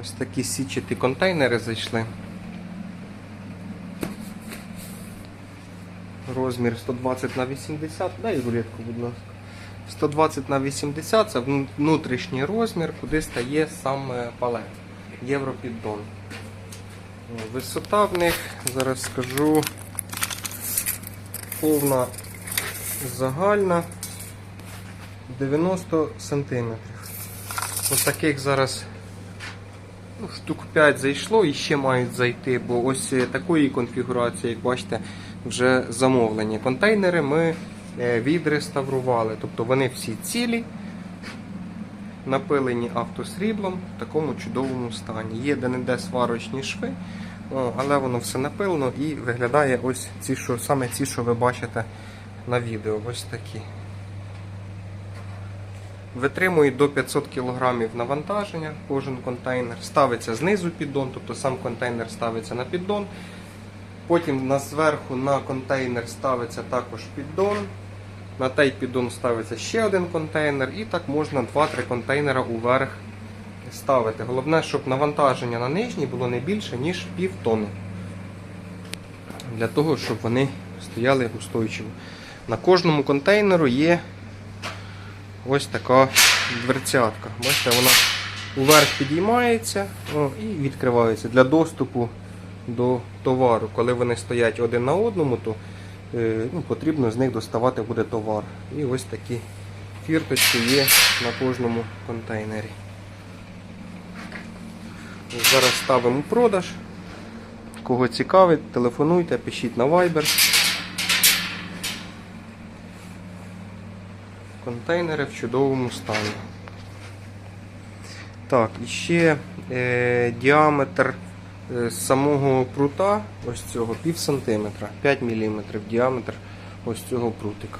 Ось такі січаті контейнери зайшли. Розмір 120 на 80. Дай рулетку, будь ласка. 120 на 80 це внутрішній розмір, куди стає сам палет. Європіддон. Висота в них, зараз скажу, повна загальна 90 сантиметрів. Ось таких зараз ну, штук 5 зайшло і ще мають зайти, бо ось е, такої конфігурації, як бачите, вже замовлені. Контейнери ми е, відреставрували, тобто вони всі цілі, напилені автосріблом в такому чудовому стані. Є де-не-де сварочні шви, але воно все напилено і виглядає ось ці, що, саме ці, що ви бачите на відео. Ось такі. Витримують до 500 кг навантаження кожен контейнер. Ставиться знизу піддон, тобто сам контейнер ставиться на піддон. Потім на зверху на контейнер ставиться також піддон. На той піддон ставиться ще один контейнер, і так можна 2-3 контейнера уверх ставити. Головне, щоб навантаження на нижній було не більше, ніж пів тонни. Для того, щоб вони стояли устойчиво. На кожному контейнеру є ось така дверцятка. Бачите, вона уверх підіймається о, і відкривається для доступу до товару. Коли вони стоять один на одному, то е, ну, потрібно з них доставати буде товар. І ось такі фірточки є на кожному контейнері. Зараз ставимо продаж. Кого цікавить, телефонуйте, пишіть на Viber. Контейнери в чудовому стані. Так, і ще е, діаметр е, самого прута, ось цього пів сантиметра, 5 мм діаметр ось цього прутика.